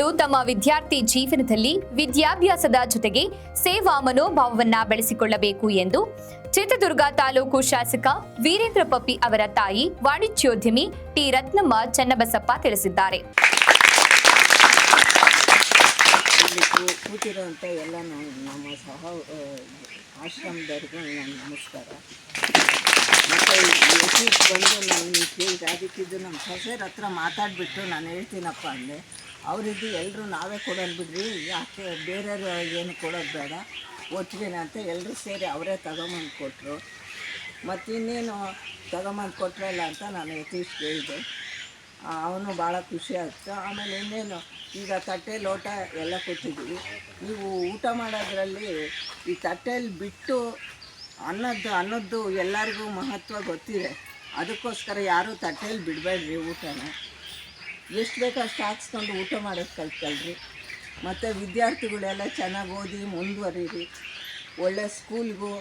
ವಿದ್ಯಾರ್ಥಿಗಳು ತಮ್ಮ ವಿದ್ಯಾರ್ಥಿ ಜೀವನದಲ್ಲಿ ವಿದ್ಯಾಭ್ಯಾಸದ ಜೊತೆಗೆ ಸೇವಾ ಮನೋಭಾವವನ್ನ ಬೆಳೆಸಿಕೊಳ್ಳಬೇಕು ಎಂದು ಚಿತ್ರದುರ್ಗ ತಾಲೂಕು ಶಾಸಕ ವೀರೇಂದ್ರ ಪಪ್ಪಿ ಅವರ ತಾಯಿ ವಾಣಿಜ್ಯೋದ್ಯಮಿ ಟಿ ರತ್ನಮ್ಮ ಚನ್ನಬಸಪ್ಪ ತಿಳಿಸಿದ್ದಾರೆ. ಎಲ್ಲ ನಮ್ಮ ನಮಸ್ಕಾರ. ಬಂದು ನಾನು ಕೇಳಿದ ಅದಕ್ಕಿದ್ದು ನಮ್ಮ ಸೊಸೆಯರ ಹತ್ರ ಮಾತಾಡಿಬಿಟ್ಟು ನಾನು ಹೇಳ್ತೀನಪ್ಪ ಅಂದೆ ಅವರಿದ್ದು ಎಲ್ಲರೂ ನಾವೇ ಕೊಡೋದು ಬಿಡ್ರಿ. ಯಾಕೆ ಬೇರೆಯವರು ಏನು ಕೊಡೋದು ಬೇಡ. ಒಟ್ಟಿಗೆನ ಅಂತ ಎಲ್ಲರೂ ಸೇರಿ ಅವರೇ ತಗೊಂಬಂದು ಕೊಟ್ಟರು ಮತ್ತು ಇನ್ನೇನು ತಗೊಂಬಂದು ಕೊಟ್ಟರಲ್ಲ ಅಂತ ನಾನು ಯತೀಶ್ ಹೇಳಿದೆ. ಅವನು ಭಾಳ ಖುಷಿ ಆಗ್ತು, ಆಮೇಲೆ ಇನ್ನೇನು, ಈಗ ತಟ್ಟೆ ಲೋಟ ಎಲ್ಲ ಕೊಟ್ಟಿದ್ದೀವಿ. ನೀವು ಊಟ ಮಾಡೋದ್ರಲ್ಲಿ ಈ ತಟ್ಟೆಯಲ್ಲಿ ಬಿಟ್ಟು ಅನ್ನದ್ದು ಅನ್ನದ್ದು ಎಲ್ಲರಿಗೂ ಮಹತ್ವ ಗೊತ್ತಿದೆ. ಅದಕ್ಕೋಸ್ಕರ ಯಾರೂ ತಟ್ಟೆಯಲ್ಲಿ ಬಿಡಬೇಡ್ರಿ ಊಟನ. ಎಷ್ಟು ಬೇಕೋ ಅಷ್ಟು ಹಾಕ್ಸ್ಕೊಂಡು ಊಟ ಮಾಡೋದು ಕಲ್ತ್ಕೊಳ್ರಿ. ಮತ್ತು ವಿದ್ಯಾರ್ಥಿಗಳೆಲ್ಲ ಚೆನ್ನಾಗಿ ಓದಿ ಮುಂದುವರೀರಿ. ಒಳ್ಳೆ ಸ್ಕೂಲ್ಗೂ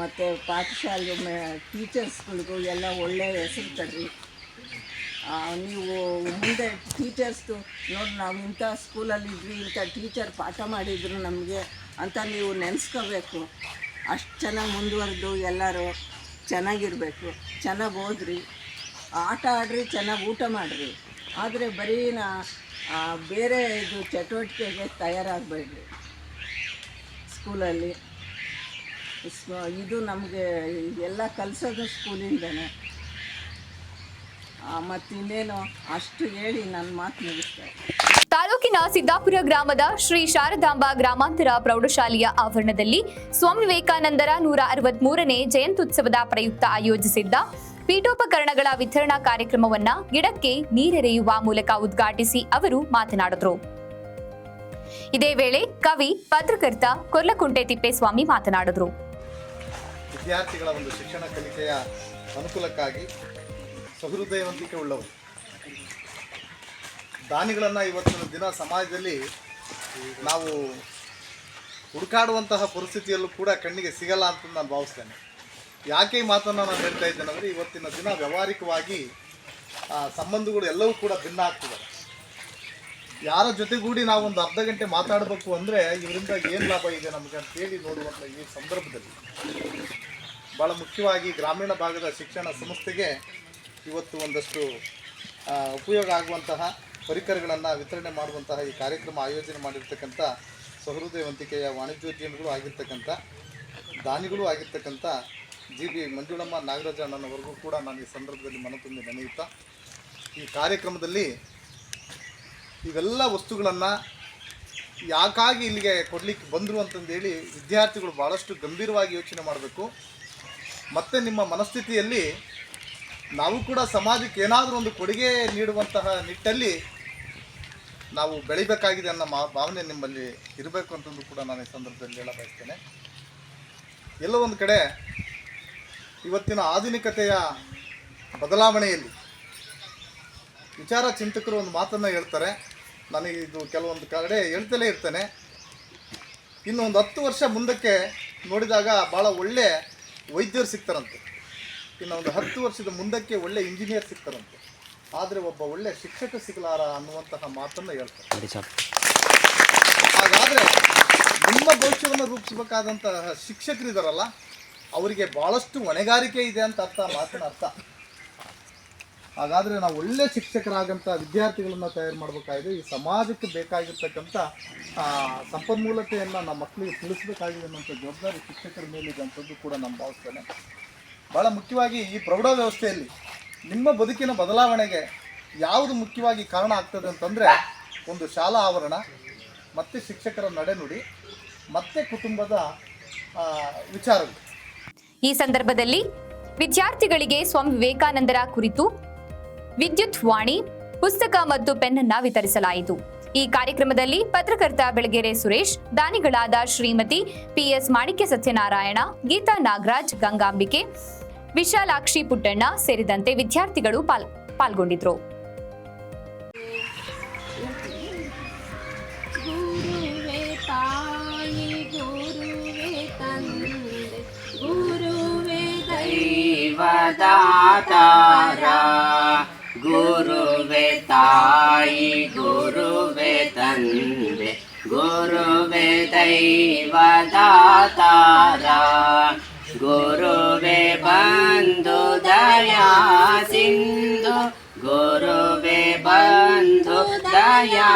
ಮತ್ತು ಪಾಠಶಾಲೆ ಮೇ, ಟೀಚರ್ಸ್ಗಳಿಗೂ ಎಲ್ಲ ಒಳ್ಳೆಯ ಹೆಸರು ತರ್ರಿ. ನೀವು ಮುಂದೆ ಟೀಚರ್ಸ್ದು ನೋಡಿ, ನಾವು ಇಂಥ ಸ್ಕೂಲಲ್ಲಿ ಇದ್ವಿ, ಇಂಥ ಟೀಚರ್ ಪಾಠ ಮಾಡಿದ್ರು ನಮಗೆ ಅಂತ ನೀವು ನೆನೆಸ್ಕೋಬೇಕು. ಅಷ್ಟು ಚೆನ್ನಾಗಿ ಮುಂದುವರೆದು ಎಲ್ಲರೂ ಚೆನ್ನಾಗಿರಬೇಕು. ಚೆನ್ನಾಗಿ ಓದ್ರಿ. ಆಟ ಆಡ್ರಿ, ಚೆನ್ನಾಗಿ ಊಟ ಮಾಡಿರಿ. ಆದರೆ ಬರೀ ನಾ ಬೇರೆ ಇದು ಚಟುವಟಿಕೆಗೆ ತಯಾರಾಗಬೇಡ್ರಿ. ಸ್ಕೂಲಲ್ಲಿ. ಇದು ನಮಗೆ ಎಲ್ಲ ಕಲಿಸೋದು ಸ್ಕೂಲಿಂದನೇ. ಮತ್ತಿನ್ನೇನು ಅಷ್ಟು ಹೇಳಿ ನನ್ನ ಮಾತು ಮುಗಿಸ್ತಾರೆ ತಾಲೂಕಿನ ಸಿದ್ದಾಪುರ ಗ್ರಾಮದ ಶ್ರೀ ಶಾರದಾಂಬ ಗ್ರಾಮಾಂತರ ಪ್ರೌಢಶಾಲೆಯ ಆವರಣದಲ್ಲಿ ಸ್ವಾಮಿ ವಿವೇಕಾನಂದರ ನೂರ ಅರವತ್ಮೂರನೇ ಜಯಂತ್ಯುತ್ಸವದ ಪ್ರಯುಕ್ತ ಆಯೋಜಿಸಿದ್ದ ಪೀಠೋಪಕರಣಗಳ ವಿತರಣಾ ಕಾರ್ಯಕ್ರಮವನ್ನ ಗಿಡಕ್ಕೆ ನೀರೆರೆಯುವ ಮೂಲಕ ಉದ್ಘಾಟಿಸಿ ಅವರು ಮಾತನಾಡಿದರು. ಇದೇ ವೇಳೆ ಕವಿ ಪತ್ರಕರ್ತ ಕೊರ್ಲಕುಂಟೆ ತಿಪ್ಪೇಸ್ವಾಮಿ ಮಾತನಾಡಿದರು. ವಿದ್ಯಾರ್ಥಿಗಳ ಒಂದು ಶಿಕ್ಷಣ ಕಲಿಕೆಯ ಅನುಕೂಲಕ್ಕಾಗಿ ಸಹೃದಯವಂತಿಕೆ ಉಳ್ಳವರು. ದಾನಿಗಳನ್ನು ಇವತ್ತಿನ ದಿನ ಸಮಾಜದಲ್ಲಿ ನಾವು ಹುಡುಕಾಡುವಂತಹ ಪರಿಸ್ಥಿತಿಯಲ್ಲೂ ಕೂಡ ಕಣ್ಣಿಗೆ ಸಿಗಲ್ಲ ಅಂತ ನಾನು ಭಾವಿಸ್ತೇನೆ. ಯಾಕೆ ಈ ಮಾತನ್ನು ನಾನು ಹೇಳ್ತಾ ಇದ್ದೇನೆ ಅಂದರೆ ಇವತ್ತಿನ ದಿನ ವ್ಯವಹಾರಿಕವಾಗಿ ಸಂಬಂಧಗಳು ಎಲ್ಲವೂ ಕೂಡ ಭಿನ್ನ ಆಗ್ತಿದ್ದಾರೆ ಯಾರ ಜೊತೆಗೂಡಿ ನಾವು ಒಂದು ಅರ್ಧ ಗಂಟೆ ಮಾತಾಡಬೇಕು ಅಂದರೆ ಇವರಿಂದ ಏನು ಲಾಭ ಇದೆ ನಮಗೆ ಅಂತೇಳಿ ನೋಡುವಂಥ ಈ ಸಂದರ್ಭದಲ್ಲಿ. ಭಾಳ ಮುಖ್ಯವಾಗಿ ಗ್ರಾಮೀಣ ಭಾಗದ ಶಿಕ್ಷಣ ಸಂಸ್ಥೆಗೆ ಇವತ್ತು ಒಂದಷ್ಟು ಉಪಯೋಗ ಆಗುವಂತಹ ಪರಿಕರಗಳನ್ನು ವಿತರಣೆ ಮಾಡುವಂತಹ ಈ ಕಾರ್ಯಕ್ರಮ ಆಯೋಜನೆ ಮಾಡಿರ್ತಕ್ಕಂಥ ಸಹೃದಯವಂತಿಕೆಯ ವಾಣಿಜ್ಯೋದ್ಯಮಿಗಳು ಆಗಿರ್ತಕ್ಕಂಥ, ದಾನಿಗಳು ಆಗಿರ್ತಕ್ಕಂಥ ಜಿ ಬಿ ಮಂಜುಳಮ್ಮ ನಾಗರಾಜ ಅಣ್ಣನವರೆಗೂ ಕೂಡ ನಾನು ಈ ಸಂದರ್ಭದಲ್ಲಿ ಮನತುಂಬಿ ನೆನೆಯುತ್ತಾ, ಈ ಕಾರ್ಯಕ್ರಮದಲ್ಲಿ ಇವೆಲ್ಲ ವಸ್ತುಗಳನ್ನು ಯಾಕಾಗಿ ಇಲ್ಲಿಗೆ ಕೊಡಲಿಕ್ಕೆ ಬಂದರು ಅಂತಂದೇಳಿ ವಿದ್ಯಾರ್ಥಿಗಳು ಭಾಳಷ್ಟು ಗಂಭೀರವಾಗಿ ಯೋಚನೆ ಮಾಡಬೇಕು. ಮತ್ತು ನಿಮ್ಮ ಮನಸ್ಥಿತಿಯಲ್ಲಿ ನಾವು ಕೂಡ ಸಮಾಜಕ್ಕೆ ಏನಾದರೂ ಒಂದು ಕೊಡುಗೆ ನೀಡುವಂತಹ ನಿಟ್ಟಲ್ಲಿ ನಾವು ಬೆಳಿಬೇಕಾಗಿದೆ ಅನ್ನೋ ಮಾ, ಭಾವನೆ ನಿಮ್ಮಲ್ಲಿ ಇರಬೇಕು ಅಂತಂದು ಕೂಡ ನಾನು ಈ ಸಂದರ್ಭದಲ್ಲಿ ಹೇಳ ಬಯಸ್ತೇನೆ ಎಲ್ಲೋ ಒಂದು ಕಡೆ ಇವತ್ತಿನ ಆಧುನಿಕತೆಯ ಬದಲಾವಣೆಯಲ್ಲಿ ವಿಚಾರ ಚಿಂತಕರು ಒಂದು ಮಾತನ್ನು ಹೇಳ್ತಾರೆ. ನನಗೆ ಇದು ಕೆಲವೊಂದು ಕಡೆ ಹೇಳ್ತಲೇ ಇರ್ತೇನೆ. ಇನ್ನು ಒಂದು ಹತ್ತು ವರ್ಷ ಮುಂದಕ್ಕೆ ನೋಡಿದಾಗ ಭಾಳ ಒಳ್ಳೆ ವೈದ್ಯರು ಸಿಗ್ತಾರಂತೆ ಇನ್ನು ಒಂದು ಹತ್ತು ವರ್ಷದ ಮುಂದಕ್ಕೆ ಒಳ್ಳೆ ಇಂಜಿನಿಯರ್ ಸಿಗ್ತಾರಂತೆ ಆದರೆ ಒಬ್ಬ ಒಳ್ಳೆ ಶಿಕ್ಷಕ ಸಿಗಲಾರ ಅನ್ನುವಂತಹ ಮಾತನ್ನು ಹೇಳ್ತಾರೆ. ಹಾಗಾದರೆ ನಿಮ್ಮ ಭವಿಷ್ಯವನ್ನು ರೂಪಿಸಬೇಕಾದಂತಹ ಶಿಕ್ಷಕರಿದಾರಲ್ಲ ಅವರಿಗೆ ಭಾಳಷ್ಟು ಹೊಣೆಗಾರಿಕೆ ಇದೆ ಅಂತ ಅರ್ಥ, ಮಾತಿನ ಅರ್ಥ. ಹಾಗಾದರೆ ನಾವು ಒಳ್ಳೆ ಶಿಕ್ಷಕರಾಗಂಥ ವಿದ್ಯಾರ್ಥಿಗಳನ್ನು ತಯಾರು ಮಾಡಬೇಕಾಗಿದೆ. ಈ ಸಮಾಜಕ್ಕೆ ಬೇಕಾಗಿರ್ತಕ್ಕಂಥ ಸಂಪನ್ಮೂಲತೆಯನ್ನು ನಮ್ಮ ಮಕ್ಕಳಿಗೆ ತಿಳಿಸ್ಬೇಕಾಗಿದೆ ಅನ್ನೋಂಥ ಜವಾಬ್ದಾರಿ ಶಿಕ್ಷಕರ ಮೇಲಿದೆ ಅಂಥದ್ದು ಕೂಡ ನಾನು ಭಾವಿಸ್ತೇನೆ ಭಾಳ ಮುಖ್ಯವಾಗಿ ಈ ಪ್ರೌಢ ವ್ಯವಸ್ಥೆಯಲ್ಲಿ ನಿಮ್ಮ ಬದುಕಿನ ಬದಲಾವಣೆಗೆ ಯಾವುದು ಮುಖ್ಯವಾಗಿ ಕಾರಣ ಆಗ್ತದೆ ಅಂತಂದರೆ ಒಂದು ಶಾಲಾ ಆವರಣ, ಮತ್ತು ಶಿಕ್ಷಕರ ನಡೆನುಡಿ, ಮತ್ತು ಕುಟುಂಬದ ವಿಚಾರಗಳು. ಈ ಸಂದರ್ಭದಲ್ಲಿ ವಿದ್ಯಾರ್ಥಿಗಳಿಗೆ ಸ್ವಾಮಿ ವಿವೇಕಾನಂದರ ಕುರಿತು ವಿದ್ಯುತ್ ವಾಣಿ, ಪುಸ್ತಕ ಮತ್ತು ಪೆನ್ನನ್ನ ವಿತರಿಸಲಾಯಿತು. ಈ ಕಾರ್ಯಕ್ರಮದಲ್ಲಿ ಪತ್ರಕರ್ತ ಬೆಳಗೆರೆ ಸುರೇಶ್, ದಾನಿಗಳಾದ ಶ್ರೀಮತಿ ಪಿಎಸ್ ಮಾಣಿಕ್ಯ ಸತ್ಯನಾರಾಯಣ, ಗೀತಾ ನಾಗರಾಜ್, ಗಂಗಾಂಬಿಕೆ, ವಿಶಾಲಾಕ್ಷಿ ಪುಟ್ಟಣ್ಣ ಸೇರಿದಂತೆ ವಿದ್ಯಾರ್ಥಿಗಳು ಪಾಲ್, ಪಾಲ್ಗೊಂಡಿದ್ರು. तारा गुरुवेतायि गुरुवेदन्वै गुरुवेदयैव तारा गुरुवे बन्धु दया सिन्दु गुरुवे बन्धु दया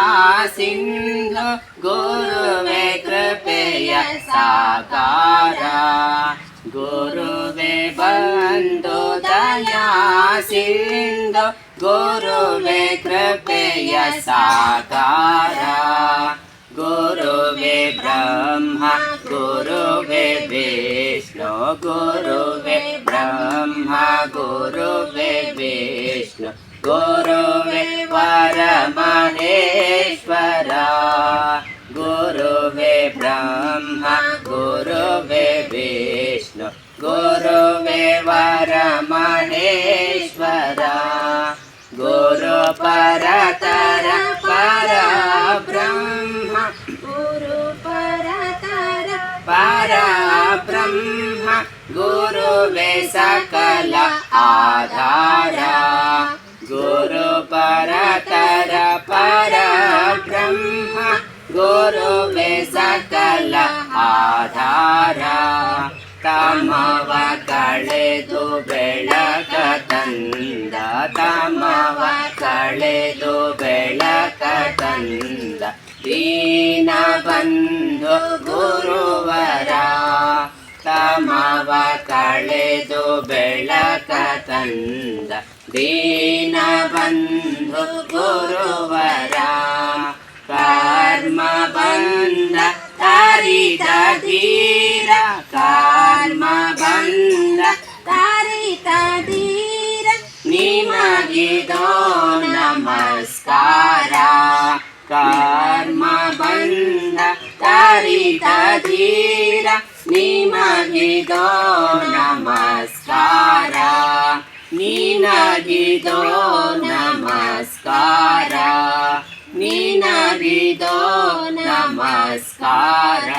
सिन्दु गुरुवे कृपया साकारा। गुरुवे बन्धो तयासि गुरुवे कृपय साकार। गुरुवे ब्रह्म गुरुवे विष्णु गुरुवे ब्रह्म विष्णु। गुरुवे परमहेश्वरा। गुरुवे ब्रह्म गुरुवे विष्णु। गुरुवे महेश्वर गुरु पर परा ब्रह्म गुरु परा परा ब्रह्म गुरुवे सकल आधारा। आधार गुरु पर परा ब्रह्म गुरुवे सकल आधारा। ತಮವ ಕಳೆದು ಬೆಳಕ ತಂದ, ತಮವ ಕಳೆದು ಬೆಳಕ ತಂದ, ದೀನ ಬಂದು ಗುರುವರ, ತಮವ ಕಳೆದು ಬೆಳಕ ತಂದ, ದೀನ ಬಂದು ಗುರುವರ, ಕರ್ಮ ಬಂದ ತರಿದ ಧೀರ ಕರ್ಮ ಬಂದ ತಾರಿತ ಧೀರ ನಿಮಗಿದೋ ನಮಸ್ಕಾರ ಕರ್ಮ ಬಂದ ತರಿತ ಧೀರ ನಿಮಗಿದೋ ನಮಸ್ಕಾರ ನಿನಗಿದೋ ನಮಸ್ಕಾರ ನಿನಗಿದೋ ನಮಸ್ಕಾರ